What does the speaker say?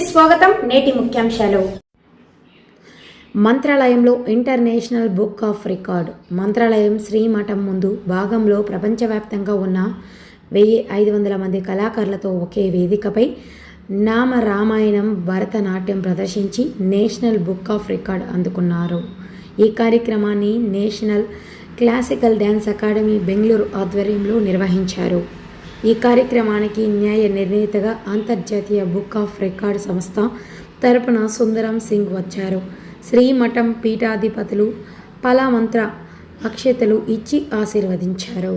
స్వాగతం నేటి ముఖ్యాంశాలు. మంత్రాలయంలో international book of record. Mantralayam Srimatham ముందు భాగంలో ప్రపంచవ్యాప్తంగా ఉన్న వెయ్యి ఐదు వందల మంది కళాకారులతో ఒకే వేదికపై నామ రామాయణం భరతనాట్యం ప్రదర్శించి నేషనల్ బుక్ ఆఫ్ రికార్డ్ అందుకున్నారు. ఈ కార్యక్రమాన్ని national classical dance academy Bengaluru ఆధ్వర్యంలో నిర్వహించారు. ఈ కార్యక్రమానికి న్యాయ నిర్ణేతగా అంతర్జాతీయ బుక్ ఆఫ్ రికార్డ్ సంస్థ తరపున సుందరం సింగ్ వచ్చారు. శ్రీమఠం పీఠాధిపతులు పలామంత్ర అక్షతలు ఇచ్చి ఆశీర్వదించారు.